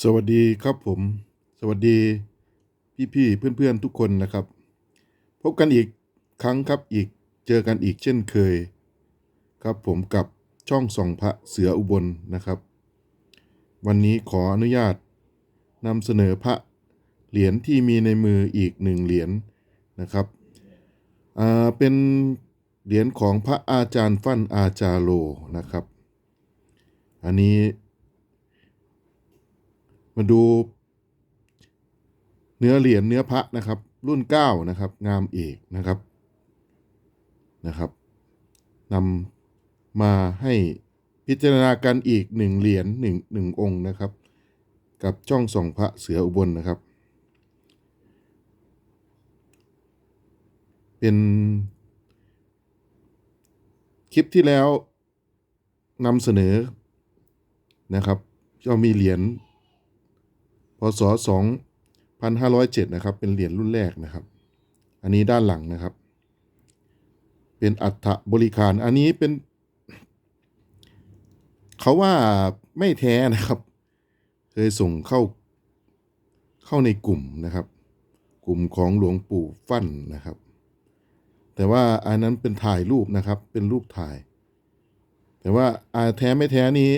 สวัสดีครับผม สวัสดีพี่ๆเพื่อนๆทุกคนนะครับ พบกันอีกครั้งครับอีกเจอกันอีกเช่นเคย ครับผมกับช่องส่องพระเสืออุบลนะครับ วันนี้ขออนุญาตนำเสนอพระเหรียญที่มีในมืออีกหนึ่งเหรียญนะครับอ่าเป็นเหรียญของพระอาจารย์ฟั่นอาจาโลนะครับ อันนี้ มาดู เนื้อเหรียญเนื้อพระนะครับ รุ่นเก้านะครับ งามเอกนะครับนะครับนำมาให้พิจารณากันอีกหนึ่งเหรียญหนึ่งหนึ่งองค์นะครับ กับช่องส่องพระเสืออุบลนะครับ เป็นคลิปที่แล้วนำเสนอนะครับก็มีเหรียญ ศ 2507 นะครับ เป็นเหรียญรุ่นแรกนะครับ อันนี้ด้านหลังนะครับ เป็นอัฐบริคารอันนี้เป็น เขาว่าไม่แท้นะครับ เคยส่งเข้าเข้าในกลุ่มนะครับ กลุ่มของหลวงปู่ฟั่นนะครับ แต่ว่าอันนั้นเป็นถ่ายรูปนะครับ เป็นรูปถ่าย แต่ว่าอาแท้ไม่แท้นี้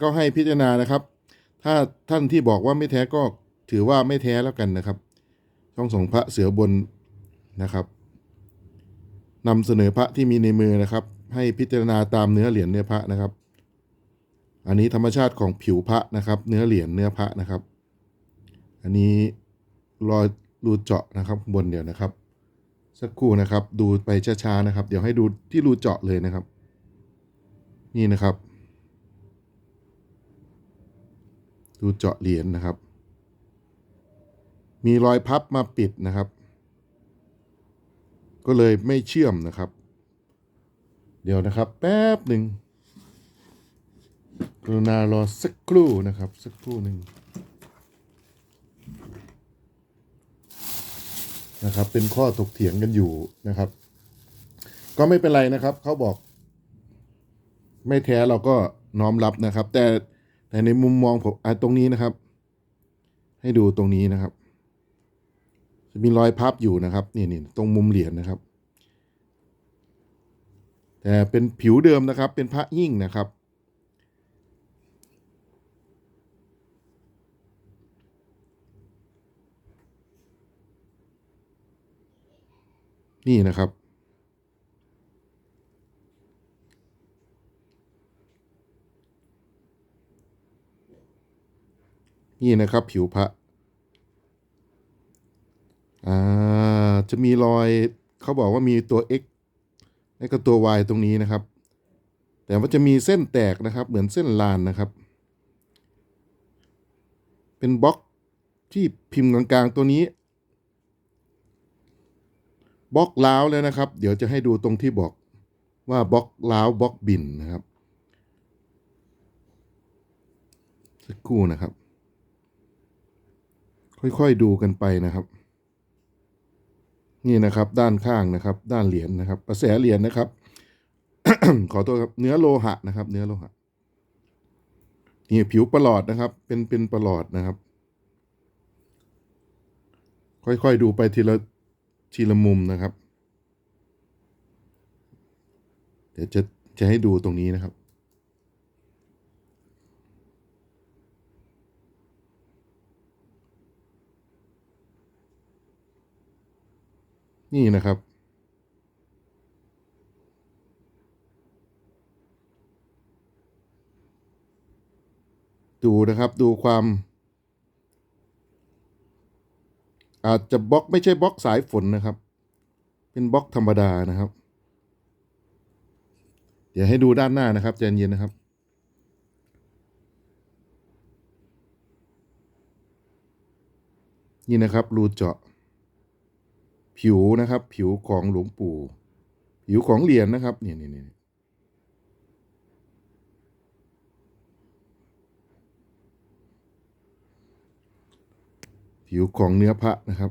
ก็ให้พิจารณานะครับ ถ้าท่านที่บอกว่าไม่แท้ก็ถือว่าไม่แท้แล้วกันนะครับ ช่องส่งพระเสือบนนะครับนำเสนอพระที่มีในมือนะครับ ให้พิจารณาตามเนื้อเหรียญเนื้อพระนะครับ อันนี้ธรรมชาติของผิวพระนะครับ เนื้อเหรียญเนื้อพระนะครับ อันนี้รอยรูเจาะนะครับบนเดี๋ยวนะครับ สักครู่นะครับ ดูไปช้าๆนะครับ เดี๋ยวให้ดูที่รูเจาะเลยนะครับ นี่นะครับ ดูเจาะเหรียญนะครับ มีรอยพับมาปิดนะครับ ก็เลยไม่เชื่อมนะครับ เดี๋ยวนะครับ แป๊บหนึ่งกรุณารอสักครู่นะครับ สักครู่หนึ่งนะครับ เป็นข้อถกเถียงกันอยู่นะครับ ก็ไม่เป็นไรนะครับ เขาบอก ไม่แท้เราก็น้อมรับนะครับ แต่ แต่ในมุมมองผมอะตรงนี้นะครับ ให้ดูตรงนี้นะครับ จะมีรอยพับอยู่นะครับนี่นี่ตรงมุมเหรียญนะครับ แต่เป็นผิวเดิมนะครับ เป็นพระยิ่งนะครับนี่นะครับ นี่นะครับผิวพระอ่าจะมีรอยเขาบอกว่ามีตัว x และก็ตัว y ตรงนี้นะครับ แต่ว่าจะมีเส้นแตกนะครับ เหมือนเส้นลานนะครับ เป็นบล็อกที่พิมพ์กลางๆตัวนี้บล็อกล้าวแล้วนะครับ เดี๋ยวจะให้ดูตรงที่บอกว่าบล็อกล้าวบล็อกบินนะครับสักครู่นะครับ ค่อยๆดูกันไปนะครับ นี่นะครับ ด้านข้างนะครับ ด้านเหรียญนะครับ กระแสเหรียญนะครับ ขอโทษครับเนื้อโลหะนะครับ เนื้อโลหะนี่ผิวประหลอดนะครับ เป็นเป็นประหลอดนะครับ ค่อยๆดูไปทีละทีละมุมนะครับ เดี๋ยวจะจะให้ดูตรงนี้นะครับ นี่นะครับ ดูนะครับดูความ อาจจะบล็อกไม่ใช่บล็อกสายฝนนะครับ เป็นบล็อกธรรมดานะครับ เดี๋ยวให้ดูด้านหน้านะครับใจเย็นๆนะครับนี่นะครับรูเจาะ ผิวนะครับ ผิวของหลวงปู่ ผิวของเหรียญนะครับนี่นี่นี่ผิวของเนื้อพระนะครับ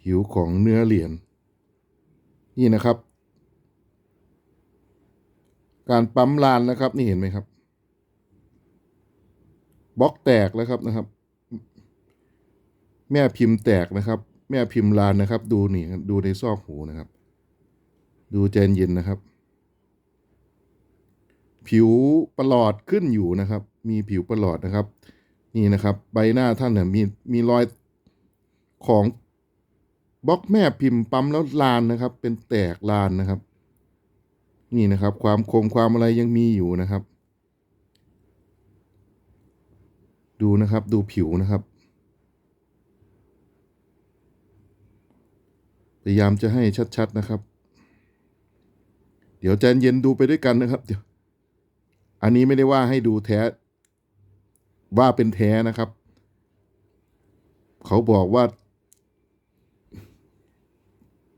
ผิวของเนื้อเหรียญนี่นะครับ การปั๊มลานนะครับ นี่เห็นไหมครับบล็อกแตกแล้วครับนะครับ แม่พิมพ์แตกนะครับ แม่พิมพ์ลานนะครับ ดูนี่ดูในซอกหูนะครับ ดูใจเย็นนะครับ ผิวประหลอดขึ้นอยู่นะครับ มีผิวประหลอดนะครับ นี่นะครับ ใบหน้าท่านเนี่ยมีมีรอยของบล็อกแม่พิมพ์ปั๊มแล้วลานนะครับ เป็นแตกลานนะครับ นี่นะครับ ความคมความอะไรยังมีอยู่นะครับ ดูนะครับดูผิวนะครับ พยายามจะให้ชัดๆนะครับ เดี๋ยวใจเย็นดูไปด้วยกันนะครับเดี๋ยวอันนี้ไม่ได้ว่าให้ดูแท้ ว่าเป็นแท้นะครับ เขาบอกว่า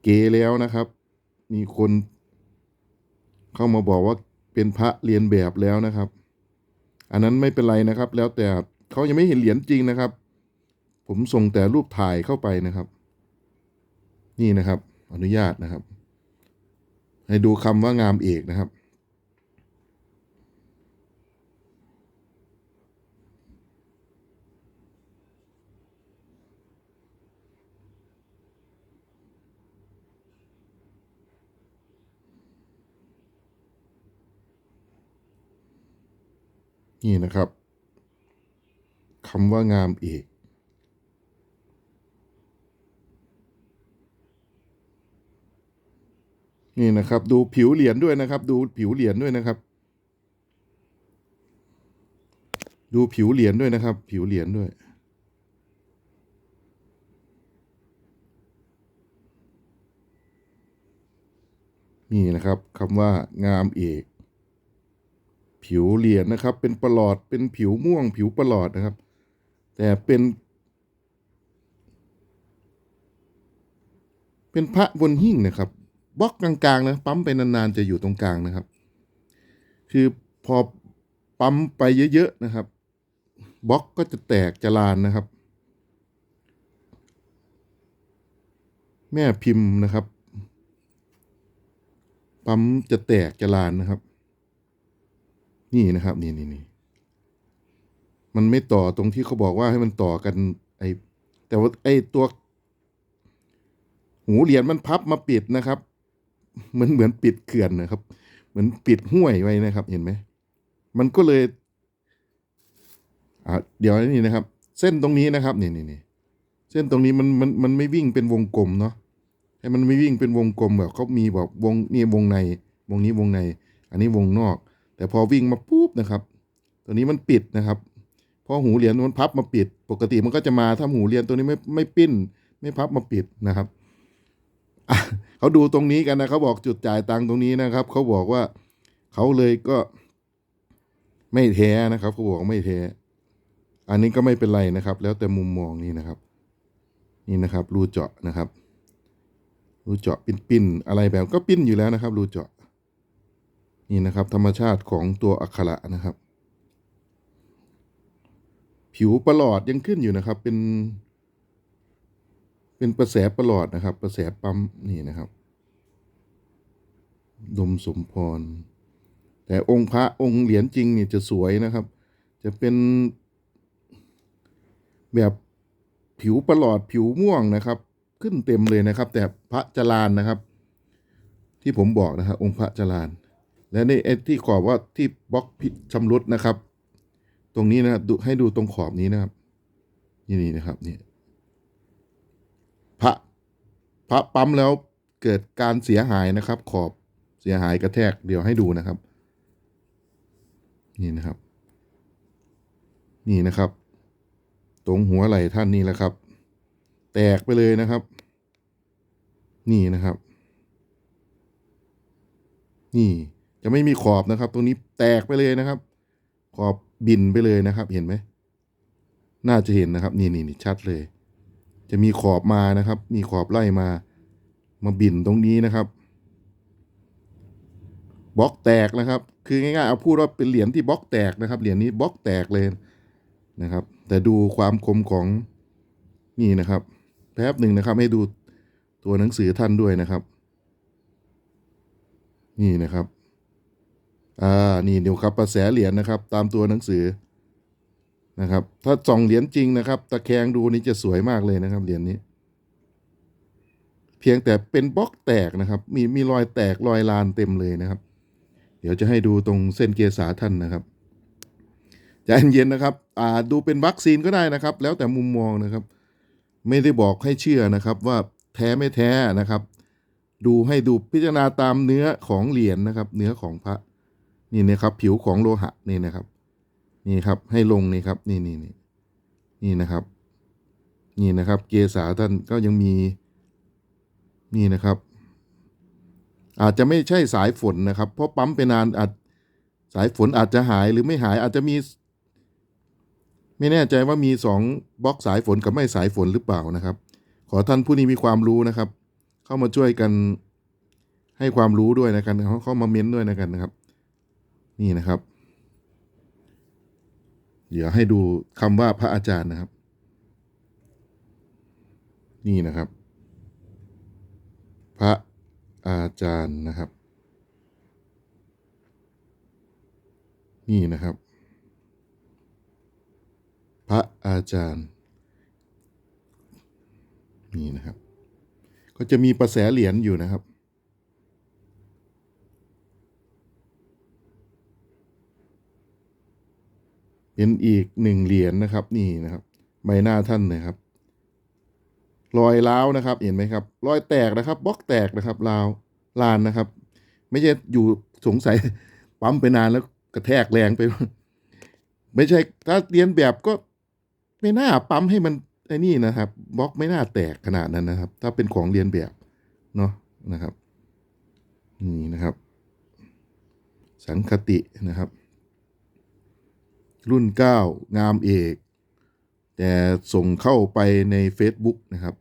เกแล้วนะครับ มีคนเข้ามาบอกว่าเป็นพระเรียนแบบแล้วนะครับ อันนั้นไม่เป็นไรนะครับ แล้วแต่เขายังไม่เห็นเหรียญจริงนะครับ ผมส่งแต่รูปถ่ายเข้าไปนะครับ นี่นะครับ อนุญาตนะครับ ให้ดูคำว่างามเอกนะครับ นี่นะครับคำว่างามเอก นี่นะครับ ดูผิวเหรียญด้วยนะครับ ดูผิวเหรียญด้วยนะครับ ดูผิวเหรียญด้วยนะครับ ผิวเหรียญด้วย นี่นะครับคำว่างามเอก ผิวเหรียญนะครับ เป็นประหลอดเป็นผิวม่วง ผิวประหลอดนะครับ แต่เป็นเป็นพระบนหิ้งนะครับ บล็อกกลางๆนะปั๊มไปนานๆจะอยู่ตรงกลางนะครับ คือพอปั๊มไปเยอะๆนะครับบล็อกก็จะแตกจะลานนะครับ แม่พิมพ์นะครับ ปั๊มจะแตกจะลานนะครับ นี่นะครับนี่นี่นี่มันไม่ต่อตรงที่เขาบอกว่าให้มันต่อกัน ไอแต่ว่าไอตัว หูเหรียญมันพับมาปิดนะครับ เหมือนเหมือนปิดเขื่อนนะครับ เหมือนปิดห้วยไว้นะครับ เห็นไหมมันก็เลยอ่าเดี๋ยวนี่นะครับ เส้นตรงนี้นะครับนี่นี่นี่เส้นตรงนี้มันมันมันไม่วิ่งเป็นวงกลมเนาะให้มันไม่วิ่งเป็นวงกลมแบบเขามีแบบวงนี่วงใน วงนี้วงใน อันนี้วงนอก แต่พอวิ่งมาปุ๊บนะครับ ตัวนี้มันปิดนะครับพอหูเหรียญมันพับมาปิด ปกติมันก็จะมาถ้าหูเหรียญตัวนี้ไม่ไม่ปิ้น ไม่พับมาปิดนะครับ เขาดูตรงนี้กันนะเขาบอกจุดจ่ายตังค์ตรงนี้นะครับ เขาบอกว่าเขาเลยก็ไม่แท้นะครับเขาบอกไม่แท้อันนี้ก็ไม่เป็นไรนะครับ แล้วแต่มุมมองนี่นะครับ นี่นะครับ รูเจาะนะครับรูเจาะปิ้นๆอะไรแบบก็ปิ้นอยู่แล้วนะครับ รูเจาะ นี่นะครับ ธรรมชาติของตัวอักขระนะครับ ผิวประหลอดยังขึ้นอยู่นะครับ เป็น เป็นประแสประหลอดนะครับ ประแสปั๊มนี่นะครับ ดมสมพร แต่องค์พระองค์เหรียญจริงนี่จะสวยนะครับ จะเป็นแบบผิวประหลอดผิวม่วงนะครับ ขึ้นเต็มเลยนะครับ แต่พระจรานนะครับ ที่ผมบอกนะครับ องค์พระจราน และในไอ้ที่ขอบว่าที่บล็อกพิชำรุดนะครับ ตรงนี้นะครับดูให้ดูตรงขอบนี้นะครับ นี่นี่นะครับนี่ พระพระปั๊มแล้วเกิดการเสียหายนะครับ ขอบเสียหายกระแทกเดี๋ยวให้ดูนะครับ นี่นะครับ นี่นะครับ ตรงหัวไหล่ท่านนี่แหละครับ แตกไปเลยนะครับ นี่นะครับ นี่จะไม่มีขอบนะครับ ตรงนี้แตกไปเลยนะครับ ขอบบินไปเลยนะครับ เห็นไหมน่าจะเห็นนะครับ นี่นี่นี่ชัดเลย จะมีขอบมานะครับ มีขอบไล่มา มาบินตรงนี้นะครับบล็อกแตกนะครับ คือง่ายๆเอาพูดว่าเป็นเหรียญที่บล็อกแตกนะครับ เหรียญนี้บล็อกแตกเลยนะครับ แต่ดูความคมของนี่นะครับ แป๊บหนึ่งนะครับ ให้ดูตัวหนังสือท่านด้วยนะครับ นี่นะครับ อ่า นี่เดี๋ยวครับกระแสเหรียญนะครับ ตามตัวหนังสือ นะครับ ถ้าส่องเหรียญจริงนะครับ ตะแคงดูนี่จะสวยมากเลยนะครับเหรียญนี้ เพียงแต่เป็นบล็อกแตกนะครับ มีมีรอยแตกรอยลานเต็มเลยนะครับ เดี๋ยวจะให้ดูตรงเส้นเกษาท่านนะครับใจเย็นๆนะครับอ่าดูเป็นวัคซีนก็ได้นะครับ แล้วแต่มุมมองนะครับ ไม่ได้บอกให้เชื่อนะครับว่าแท้ไม่แท้นะครับ ดูให้ดูพิจารณาตามเนื้อของเหรียญนะครับ เนื้อของพระนี่นะครับ ผิวของโลหะนี่นะครับ นี่ครับให้ลงนี่ครับนี่นี่นี่นี่นะครับ นี่นะครับ เกษาท่านก็ยังมีนี่นะครับ อาจจะไม่ใช่สายฝนนะครับ เพราะปั๊มไปนานอาจสายฝนอาจจะหายหรือไม่หายอาจจะมี ไม่แน่ใจว่ามีสองบล็อกสายฝนกับไม่สายฝนหรือเปล่านะครับ ขอท่านผู้นี้มีความรู้นะครับ เข้ามาช่วยกันให้ความรู้ด้วยนะกันเขาเข้ามาเม้นด้วยนะกันนะครับ นี่นะครับ เดี๋ยวให้ดูคำว่าพระอาจารย์นะครับ นี่นะครับ พระอาจารย์นะครับ นี่นะครับ พระอาจารย์ นี่นะครับ ก็จะมีประแสเหรียญอยู่นะครับ เป็นอีกหนึ่งเหรียญนะครับนี่นะครับ ใบหน้าท่านนะครับ รอยร้าวนะครับ เห็นไหมครับ รอยแตกนะครับบล็อกแตกนะครับราวลานนะครับ ไม่ใช่อยู่สงสัยปั๊มไปนานแล้วกระแทกแรงไป ไม่ใช่ถ้าเรียนแบบก็ไม่น่าปั๊มให้มันไอ้นี่นะครับบล็อกไม่น่าแตกขนาดนั้นนะครับ ถ้าเป็นของเรียนแบบเนาะนะครับ นี่นะครับ สังคตินะครับ รุ่น 9 งามเอก แต่ส่งเข้าไปใน Facebook นะครับ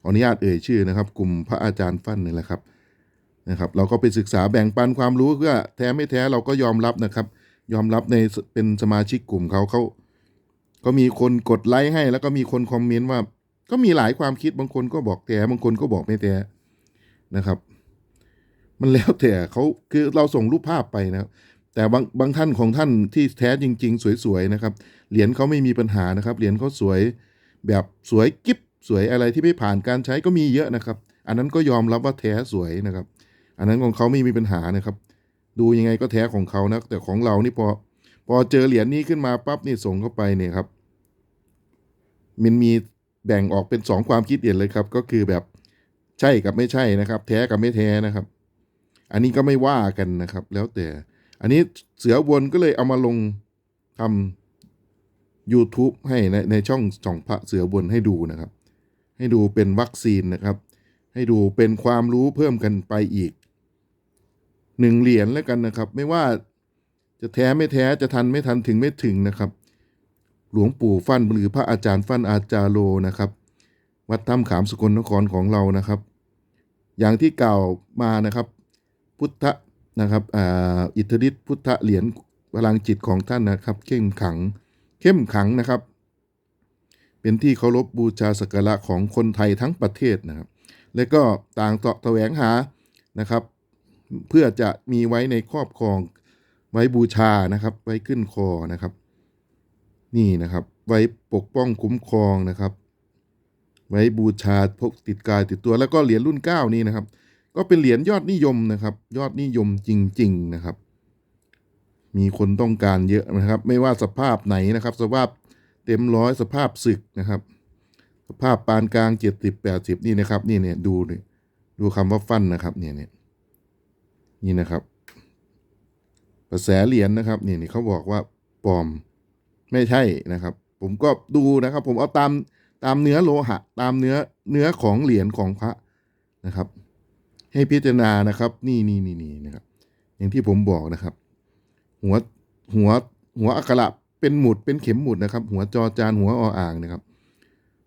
ขออนุญาตเอ่ยชื่อนะครับ กลุ่มพระอาจารย์ฟั่นนี่แหละครับนะครับ เราก็ไปศึกษาแบ่งปันความรู้เพื่อแท้ไม่แท้เราก็ยอมรับนะครับ ยอมรับในเป็นสมาชิกกลุ่มเขาเขาก็มีคนกดไลค์ให้ แล้วก็มีคนคอมเมนต์ว่า ก็มีหลายความคิดบางคนก็บอกแท้บางคนก็บอกไม่แท้นะครับ มันแล้วแต่เขาคือเราส่งรูปภาพไปนะครับ แต่บางบางท่านของท่านที่แท้จริง ๆ สวยๆนะครับเหรียญเขาไม่มีปัญหานะครับเหรียญเขาสวยแบบสวยกิ๊บสวยอะไรที่ไม่ผ่านการใช้ก็มีเยอะนะครับ อันนั้นก็ยอมรับว่าแท้สวยนะครับ อันนั้นของเขาไม่มีปัญหานะครับ ดูยังไงก็แท้ของเขานะแต่ของเรานี่พอพอเจอเหรียญนี้ขึ้นมาปั๊บนี่ส่งเข้าไปเนี่ยครับมันมีแบ่งออกเป็นสองความคิดเห็นเลยครับ ก็คือแบบใช่กับไม่ใช่นะครับ แท้กับไม่แท้นะครับ อันนี้ก็ไม่ว่ากันนะครับ แล้วแต่ อันนี้เสือวนก็เลยเอามาลงทำ YouTube ให้ในในช่องจ่องพระเสือวนให้ดูนะครับ ให้ดูเป็นวัคซีนนะครับ ให้ดูเป็นความรู้เพิ่มกันไปอีกหนึ่งเหรียญแล้วกันนะครับ ไม่ว่าจะแท้ไม่แท้จะทันไม่ทันถึงไม่ถึงนะครับ หลวงปู่ฟั่นหรือพระอาจารย์ฟั่นอาจารโลนะครับ วัดถ้ำขามสกลนครของเรานะครับ อย่างที่กล่าวมานะครับ พุทธ นะครับอ,อิทธิฤทธิพุทธเหรียญพลังจิตของท่านนะครับ เข้มขังเข้มขังนะครับ เป็นที่เคารพบบูชาสักการะของคนไทยทั้งประเทศนะครับ และก็ต่างเสาะแสวงหานะครับ เพื่อจะมีไว้ในครอบครองไว้บูชานะครับ ไว้ขึ้นคอนะครับ นี่นะครับ ไว้ปกป้องคุ้มครองนะครับ ไว้บูชาพกติดกายติดตัวแล้วก็เหรียญรุ่นเก้านี่นะครับ ก็เป็นเหรียญยอดนิยมนะครับ ยอดนิยมจริง ๆนะครับ มีคนต้องการเยอะนะครับ ไม่ว่าสภาพไหนนะครับ สภาพเต็มร้อยสภาพศึกนะครับ สภาพปานกลางเจ็ดสิบแปดสิบนี่นะครับ นี่เนี่ยดูเลยดูคำว่าฟันนะครับเนี่ยเนี่ยนี่นะครับกระแสเหรียญนะครับนี่นี่เขาบอกว่าปลอมไม่ใช่นะครับ ผมก็ดูนะครับ ผมเอาตามตามเนื้อโลหะ ตามเนื้อเนื้อของเหรียญของพระนะครับ ให้พิจารณานะครับ นี่นี่นี่นี่นะครับ อย่างที่ผมบอกนะครับ หัวหัวหัวอักขระเป็นหมุดเป็นเข็มหมุดนะครับ หัวจอจานหัวออ่างนะครับ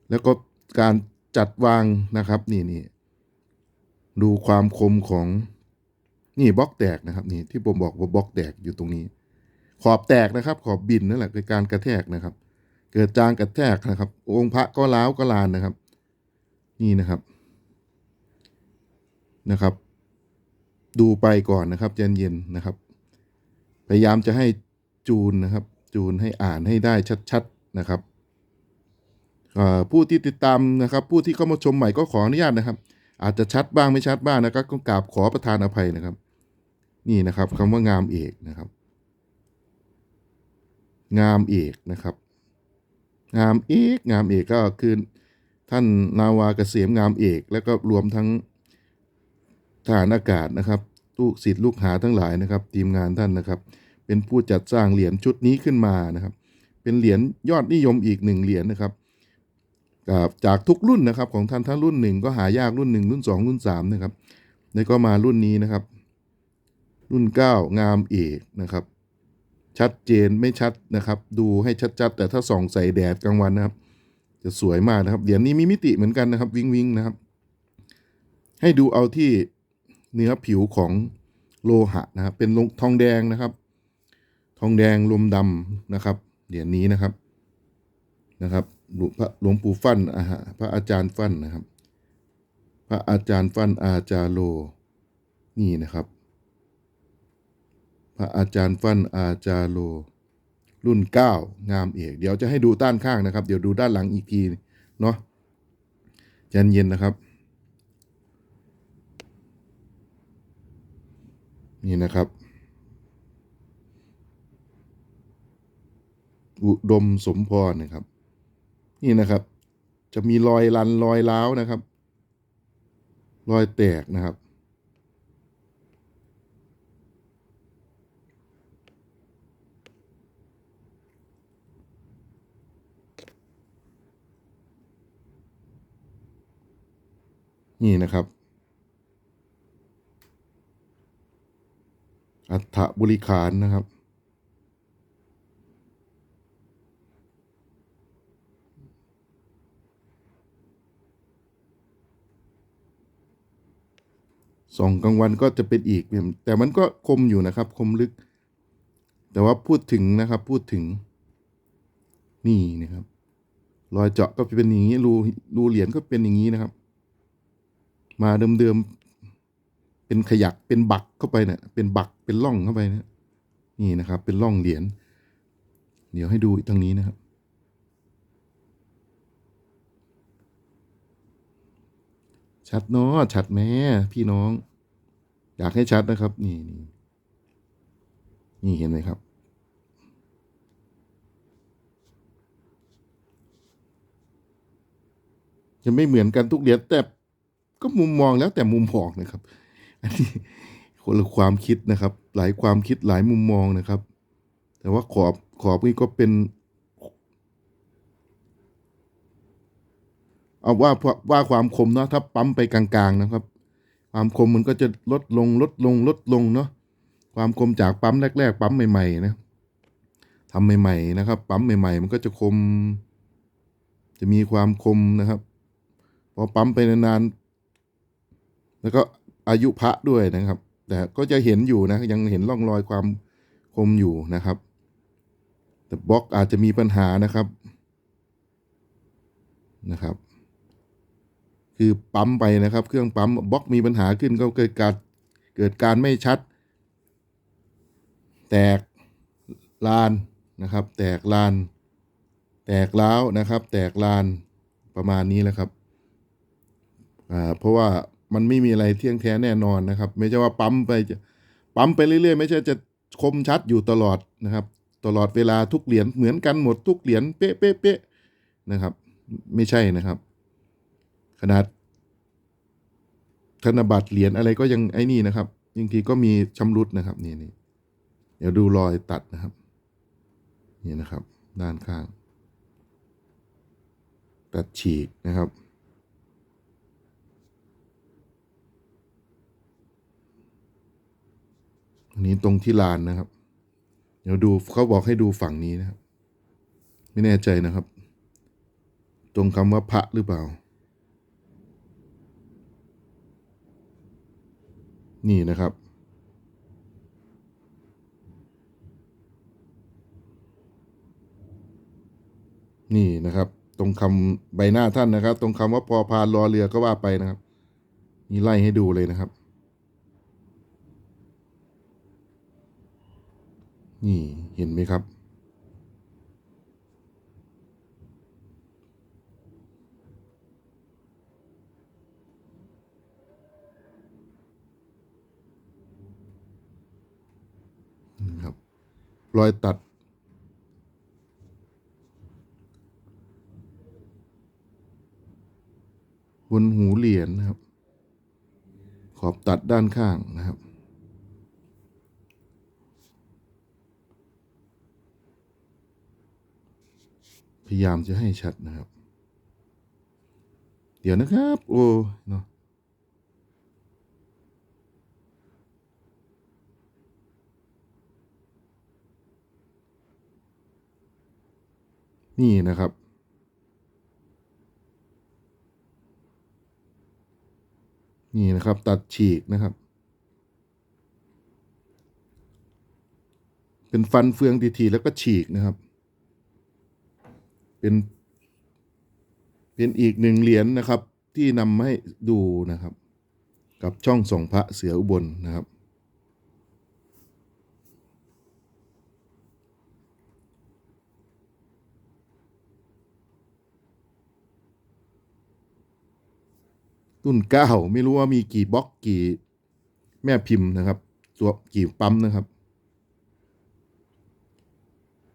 แล้วก็การจัดวางนะครับ นี่นี่ดูความคมของนี่บล็อกแตกนะครับ นี่ที่ผมบอกว่าบล็อกแตกอยู่ตรงนี้ ขอบแตกนะครับ ขอบบินนั่นแหละคือการกระแทกนะครับ เกิดจางกระแทกนะครับ องค์พระก็ล้าวก็ลานนะครับ นี่นะครับ นะครับ ดูไปก่อนนะครับเย็นเย็นๆนะครับ พยายามจะให้จูนนะครับ จูนให้อ่านให้ได้ชัดๆนะครับผู้ที่ติดตามนะครับ ผู้ที่เข้ามาชมใหม่ก็ขออนุญาตนะครับ อาจจะชัดบ้างไม่ชัดบ้างนะครับก็กราบขอประทานอภัยนะครับ นี่นะครับคำว่างามเอกนะครับ งามเอกนะครับ งามเอกงามเอกก็คือท่านนาวาเกษมงามเอก แล้วก็รวมทั้ง ทหารอากาศนะครับลูกศิษย์ลูกหาทั้งหลายนะครับ ทีมงานท่านนะครับ เป็นผู้จัดสร้างเหรียญชุดนี้ขึ้นมานะครับ เป็นเหรียญยอดนิยมอีกหนึ่งเหรียญนะครับจากทุกรุ่นนะครับของท่านทั้งรุ่นหนึ่งก็หายากรุ่นหนึ่งรุ่นสองรุ่นสามนะครับแล้วก็มารุ่นนี้นะครับ รุ่นเก้างามเอกนะครับ ชัดเจนไม่ชัดนะครับ ดูให้ชัดๆ แต่ถ้าส่องใส่แดดกลางวันนะครับ จะสวยมากนะครับเหรียญนี้มีมิติเหมือนกันนะครับ วิงวิงนะครับ ให้ดูเอาที่ เนื้อผิวของโลหะนะครับเป็นลงทองแดงนะครับ ทองแดงลมดำนะครับเหรียญนี้นะครับนะครับหลวงพระหลวงปู่ฟั่นอาหาพระอาจารย์ฟั่นนะครับ พระอาจารย์ฟั่นอาจารโลนี่นะครับ พระอาจารย์ฟั่นอาจารโล รุ่นเก้างามเอก เดี๋ยวจะให้ดูด้านข้างนะครับ เดี๋ยวดูด้านหลังอีกทีเนาะใจเย็นๆนะครับ นี่นะครับ อุดมสมพรนะครับ นี่นะครับ จะมีรอยรันรอยร้าวนะครับ รอยแตกนะครับ นี่นะครับ อั ฐบริขารนะครับ ส่องกลางวันก็จะเป็นอีก แต่มันก็คมอยู่นะครับ คมลึก แต่ว่าพูดถึงนะครับ พูดถึง นี่นะครับ รอยเจาะก็เป็นอย่างนี้ รูรูเหรียญก็เป็นอย่างนี้นะครับ มาเดิมๆ เป็นขยักเป็นบักเข้าไปเนี่ยเป็นบักเป็นร่องเข้าไปเนี่ยนี่นะครับ เป็นร่องเหรียญเดี๋ยวให้ดูตรงนี้นะครับ ชัดเนาะชัดแม่พี่น้อง อยากให้ชัดนะครับ นี่นี่นี่เห็นไหมครับจะไม่เหมือนกันทุกเหรียญแต่ก็มุมมองแล้วแต่มุมมองนะครับ อันนี้คนละความคิดนะครับ หลายความคิดหลายมุมมองนะครับ แต่ว่าขอบขอบนี่ก็เป็นเอาว่าว่าความคมเนาะถ้าปั๊มไปกลางๆนะครับ ความคมมันก็จะลดลงลดลงลดลงเนาะความคมจากปั๊มแรก ๆ ปั๊มใหม่ๆนะทำใหม่ๆนะครับ ปั๊มใหม่ ๆ มันก็จะคม จะมีความคมนะครับ พอปั๊มไปนานๆแล้วก็ อายุพระด้วยนะครับ แต่ก็จะเห็นอยู่นะยังเห็นร่องรอยความคมอยู่นะครับ แต่บล็อกอาจจะมีปัญหานะครับนะครับ คือปั๊มไปนะครับ เครื่องปั๊มบล็อกมีปัญหาขึ้นก็เกิดการเกิดการไม่ชัด แตกลานนะครับ แตกลาน แตกล้าวนะครับ แตกลานประมาณนี้แหละครับอ่าเพราะว่า มันไม่มีอะไรเที่ยงแท้แน่นอนนะครับ ไม่ใช่ว่าปั๊มไปจะปั๊มไปเรื่อยๆ ไม่ใช่จะคมชัดอยู่ตลอดนะครับ ตลอดเวลาทุกเหรียญเหมือนกันหมดทุกเหรียญเป๊ะเป๊ะเป๊ะนะครับ ไม่ใช่นะครับ ขนาดธนบัตรเหรียญอะไรก็ยังไอ้นี่นะครับบางทีก็มีชำรุดนะครับนี่นี่เดี๋ยวดูรอยตัดนะครับ นี่นะครับ ด้านข้าง ตัดฉีกนะครับ อันนี้ตรงที่ลานนะครับ เดี๋ยวดูเขาบอกให้ดูฝั่งนี้นะครับ ไม่แน่ใจนะครับ ตรงคำว่าพระหรือเปล่า นี่นะครับนี่นะครับ ตรงคำใบหน้าท่านนะครับ ตรงคำว่าพอพานรอเรือก็ว่าไปนะครับ นี่ไล่ให้ดูเลยนะครับ นี่เห็นไหมครับ ครับ รอยตัดบนหูเหรียญนะครับ ขอบตัดด้านข้างนะครับ พยายามจะให้ชัดนะครับ เดี๋ยวนะครับ โอ้เนาะนี่นะครับ นี่นะครับตัดฉีกนะครับ เป็นฟันเฟืองทีๆแล้วก็ฉีกนะครับ เป็น เป็นอีกหนึ่งเหรียญนะครับ ที่นำให้ดูนะครับ กับช่องส่องพระเสืออุบลนะครับ รุ่นเก้าไม่รู้ว่ามีกี่บล็อกกี่แม่พิมพ์นะครับ ตัวกี่ปั๊มนะครับ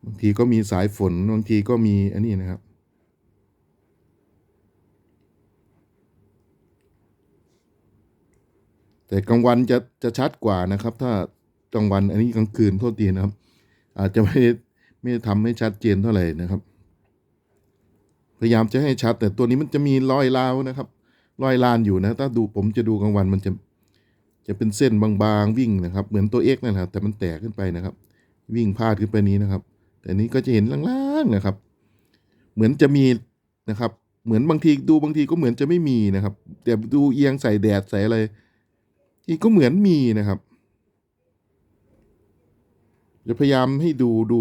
บางทีก็มีสายฝน บางทีก็มีอันนี้นะครับ แต่กลางวันจะจะชัดกว่านะครับ ถ้ากลางวันอันนี้กลางคืนโทษทีนะครับ อาจจะไม่ไม่ทำให้ชัดเจนเท่าไหร่นะครับ พยายามจะให้ชัด แต่ตัวนี้มันจะมีรอยราวนะครับรอยลานอยู่นะ ถ้าดูผมจะดูกลางวันมันจะจะเป็นเส้นบางๆวิ่งนะครับ เหมือนตัว X นั่นแหละแต่มันแตกขึ้นไปนะครับ วิ่งพาดขึ้นไปนี้นะครับ แต่นี้ก็จะเห็นล่างๆนะครับ เหมือนจะมีนะครับ เหมือนบางทีดูบางทีก็เหมือนจะไม่มีนะครับ แต่ดูเอียงใส่แดดใส่อะไรอีกก็เหมือนมีนะครับ จะพยายามให้ดูดู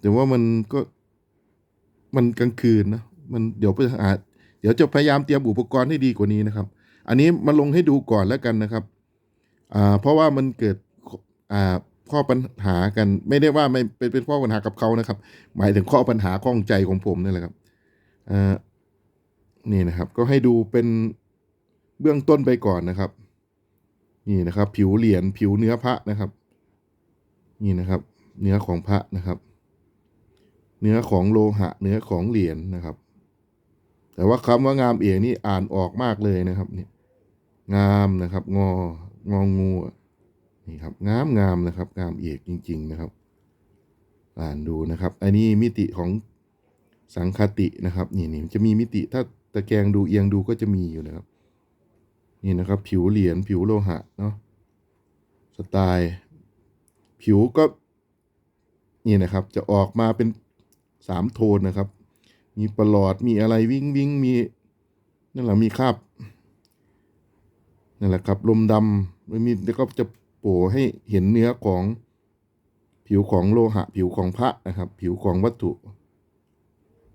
แต่ว่ามันก็มันกลางคืนนะมันเดี๋ยวไปหาเดี๋ยวจะพยายามเตรียมอุปกรณ์ให้ดีกว่านี้นะครับ อันนี้มาลงให้ดูก่อนแล้วกันนะครับ อ่า เพราะว่ามันเกิด อ่า ข้อปัญหากัน ไม่ได้ว่าไม่เป็นเป็นข้อปัญหากับเขานะครับ หมายถึงข้อปัญหาข้องใจของผมนี่แหละครับอ่านี่นะครับ ก็ให้ดูเป็นเบื้องต้นไปก่อนนะครับ นี่นะครับ ผิวเหรียญผิวเนื้อพระนะครับ นี่นะครับ เนื้อของพระนะครับ เนื้อของโลหะ เนื้อของเหรียญนะครับ แต่ว่าคำว่างามเอกนี่อ่านออกมากเลยนะครับนี่งามนะครับ งององู นี่ครับงามงามนะครับงามเอกจริง ๆ นะครับ อ่านดูนะครับอันนี้มิติของสังคตินะครับนี่นี่จะมีมิติถ้าตะแกรงดูเอียงดูก็จะมีอยู่นะครับ นี่นะครับ ผิวเหรียญผิวโลหะเนาะสไตล์ผิวก็นี่นะครับจะออกมาเป็นสามโทนนะครับ มีประหลอดมีอะไรวิ่งวิ่งมีนั่นแหละมีคราบนั่นแหละครับลมดำแล้วมีแล้วก็จะ โปะให้เห็นเนื้อของผิวของโลหะ ผิวของพระนะครับ ผิวของวัตถุ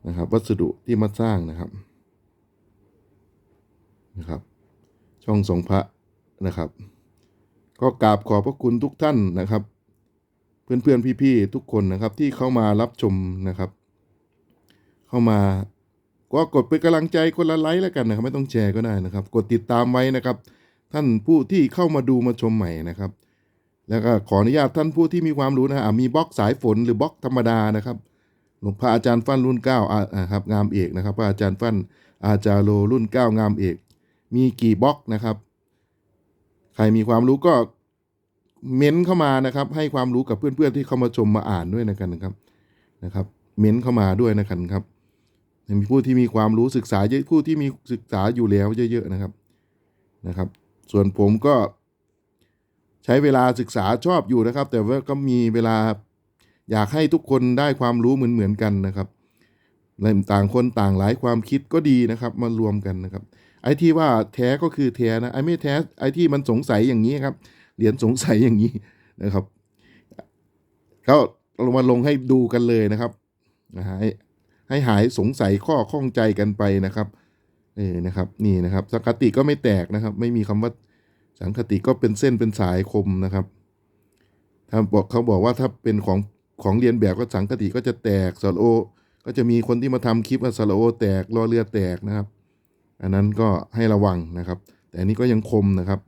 นะครับ วัสดุที่มาสร้างนะครับนะครับ ช่องทรงพระนะครับ ก็กราบขอบพระคุณทุกท่านนะครับ เพื่อนๆพี่ๆทุกคนนะครับที่เข้ามารับชมนะครับ เข้ามาก็กดเป็นกำลังใจคนละไลค์แล้วกันนะครับ ไม่ต้องแชร์ก็ได้นะครับ กดติดตามไว้นะครับ ท่านผู้ที่เข้ามาดูมาชมใหม่นะครับ แล้วก็ขออนุญาตท่านผู้ที่มีความรู้นะมีบล็อกสายฝนหรือบล็อกธรรมดานะครับหลวงพระอาจารย์ฟั่นรุ่นเก้าอะอะครับงามเอกนะครับพระอาจารย์ฟั่นอาจารย์โลรุ่นเก้างามเอก มีกี่บล็อกนะครับ ใครมีความรู้ก็เม้นเข้ามานะครับ ให้ความรู้กับเพื่อนๆที่เข้ามาชมมาอ่านด้วยนะกันนะครับนะครับ เม้นเข้ามาด้วยนะกันครับมีผู้ที่มีความรู้ศึกษาเยอะผู้ที่มีศึกษาอยู่แล้วเยอะๆนะครับนะครับ ส่วนผมก็ใช้เวลาศึกษาชอบอยู่นะครับ แต่ว่าก็มีเวลาอยากให้ทุกคนได้ความรู้เหมือนๆกันนะครับต่างคนต่างหลายความคิดก็ดีนะครับ มารวมกันนะครับ ไอ้ที่ว่าแท้ก็คือแท้นะไอ้ไม่แท้ไอ้ที่มันสงสัยอย่างนี้ครับเหรียญสงสัยอย่างนี้นะครับก็มาลงให้ดูกันเลยนะครับนะฮะให้หายสงสัยข้อข้องใจกันไปนะครับ เออนะครับนี่นะครับ สังคติก็ไม่แตกนะครับ ไม่มีคำว่าสังคติก็เป็นเส้นเป็นสายคมนะครับถ้าบอกเขาบอกว่าถ้าเป็นของของเรียนแบบก็สังคติก็จะแตกสโอก็จะมีคนที่มาทำคลิปว่าสโอแตกรอเรือแตกนะครับ อันนั้นก็ให้ระวังนะครับ แต่อันนี้ก็ยังคมนะครับ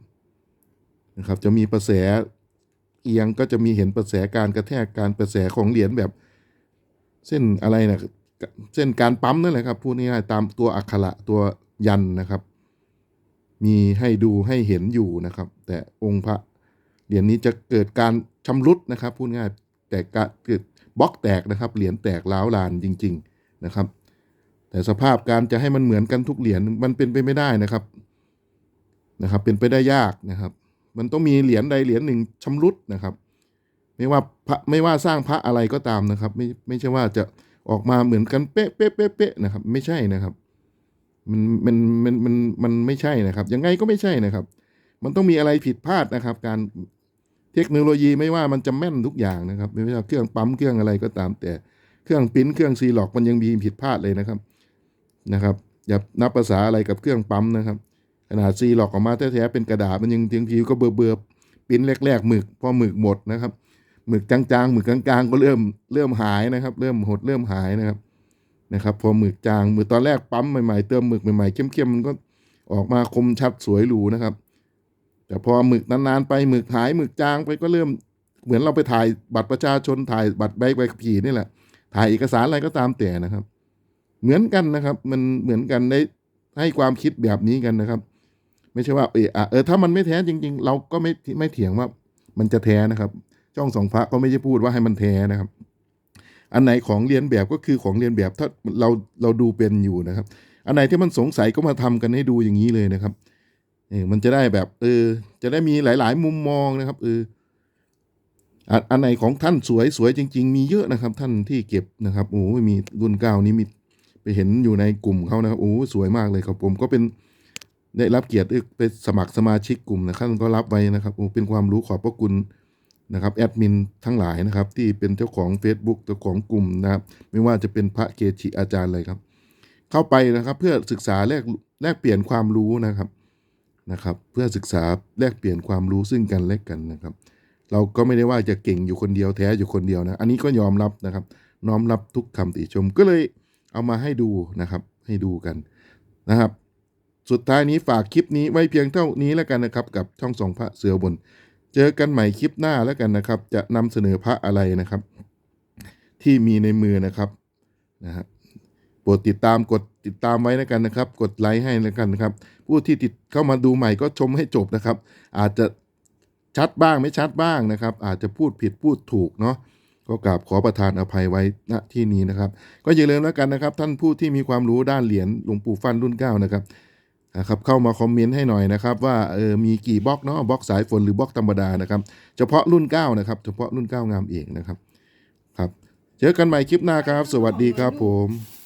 นะครับ จะมีประแสเอียงก็จะมีเห็นประแสการกระแทกการประแสของเหรียญแบบ เส้นอะไรนะ เส้นการปั๊มนั่นแหละครับพูดง่ายๆตามตัวอักขระตัวยันนะครับ มีให้ดูให้เห็นอยู่นะครับ แต่องค์พระเหรียญนี้จะเกิดการชำรุดนะครับ พูดง่ายแต่กะเกิดบล็อกแตกนะครับเหรียญแตกล้าวลานจริง ๆนะครับ แต่สภาพการจะให้มันเหมือนกันทุกเหรียญมันเป็นไปไม่ได้นะครับนะครับ เป็นไปได้ยากนะครับ มันต้องมีเหรียญใดเหรียญหนึ่งชำรุดนะครับ ไม่ว่าพระไม่ว่าสร้างพระอะไรก็ตามนะครับ ไม่ไม่ใช่ว่าจะ ออกมาเหมือนกันเป๊ะเป๊ะเป๊ะเป๊ะนะครับ ไม่ใช่นะครับ มันมันมันมันมันไม่ใช่นะครับ ยังไงก็ไม่ใช่นะครับ มันต้องมีอะไรผิดพลาดนะครับ การเทคโนโลยีไม่ว่ามันจะแม่นทุกอย่างนะครับไม่ว่าเครื่องปั๊มเครื่องอะไรก็ตาม แต่เครื่องปิ้นเครื่องซีล็อกมันยังมีผิดพลาดเลยนะครับนะครับ อย่านับภาษาอะไรกับเครื่องปั๊มนะครับ ขนาดซีล็อกออกมาแท้ๆเป็นกระดาษมันยังบางทีก็เบื่อเบื่อๆปิ้นแรกๆหมึกพอหมึกหมดนะครับ หมึกจางๆหมึกกลางๆ ก็เริ่มเริ่มหายนะครับ เริ่มหดเริ่มหายนะครับนะครับ พอหมึกจางหมึกตอนแรกปั๊มใหม่ๆเติมหมึกใหม่ๆเข้มๆมันก็ออกมาคมชัดสวยหรูนะครับ แต่พอหมึกนานๆไปหมึกหายหมึกจางไปก็เริ่มเหมือนเราไปถ่ายบัตรประชาชนถ่ายบัตรใบใบขับขี่นี่แหละ ถ่ายเอกสารอะไรก็ตามแต่นะครับ เหมือนกันนะครับ มันเหมือนกันได้ให้ความคิดแบบนี้กันนะครับ ไม่ใช่ว่าเออเออถ้ามันไม่แท้จริง ๆ เราก็ไม่ไม่เถียงว่ามันจะแท้นะครับ ช่องสองพระก็ไม่ใช่พูดว่าให้มันแท้นะครับ อันไหนของเรียนแบบก็คือของเรียนแบบถ้าเราเราดูเป็นอยู่นะครับ อันไหนที่มันสงสัยก็มาทำกันให้ดูอย่างนี้เลยนะครับเออมันจะได้แบบ เออ จะได้มีหลาย ๆ มุมมองนะครับเอออันไหนของท่านสวยสวยจริง ๆ มีเยอะนะครับ ท่านที่เก็บนะครับโอ้ยมีรุ่นเก้านี้มีไปเห็นอยู่ในกลุ่มเขานะครับโอ้สวยมากเลยครับผมก็เป็นได้รับเกียรติไปสมัครสมาชิกกลุ่มนะครับก็รับไว้นะครับโอ้เป็นความรู้ขอบพระคุณ นะครับแอดมินทั้งหลายนะครับที่เป็นเจ้าของ Facebook เจ้าของกลุ่มนะครับ ไม่ว่าจะเป็นพระเกจิอาจารย์อะไรครับ เข้าไปนะครับเพื่อศึกษาแลกแลกเปลี่ยนความรู้นะครับนะครับ เพื่อศึกษาแลกเปลี่ยนความรู้ซึ่งกันและกันนะครับ เราก็ไม่ได้ว่าจะเก่งอยู่คนเดียวแท้อยู่คนเดียวนะ อันนี้ก็ยอมรับนะครับ น้อมรับทุกคำติชมก็เลยเอามาให้ดูนะครับ ให้ดูกันนะครับ สุดท้ายนี้ฝากคลิปนี้ไว้เพียงเท่านี้แล้วกันนะครับ กับช่องสองพระเสือบน เจอกันใหม่คลิปหน้าแล้วกันนะครับ จะนำเสนอพระอะไรนะครับ ที่มีในมือนะครับนะฮะโปรดติดตามกดติดตามไว้แล้วกันนะครับ กดไลค์ให้แล้วกันนะครับ ผู้ที่ติดเข้ามาดูใหม่ก็ชมให้จบนะครับ อาจจะชัดบ้างไม่ชัดบ้างนะครับ อาจจะพูดผิดพูดถูกเนาะก็กราบขอประทานอภัยไว้ณที่นี้นะครับ ก็อย่าลืมแล้วกันนะครับ ท่านผู้ที่มีความรู้ด้านเหรียญหลวงปู่ฟันรุ่นเก้านะครับ นะครับเข้ามาคอมเมนต์ให้หน่อยนะครับว่าเออมีกี่บล็อกเนาะบล็อกสายฝนหรือบล็อกธรรมดานะครับ เฉพาะรุ่น 9 นะครับ เฉพาะรุ่น 9 งามเองนะครับครับ เจอกันใหม่คลิปหน้าครับ สวัสดีครับผม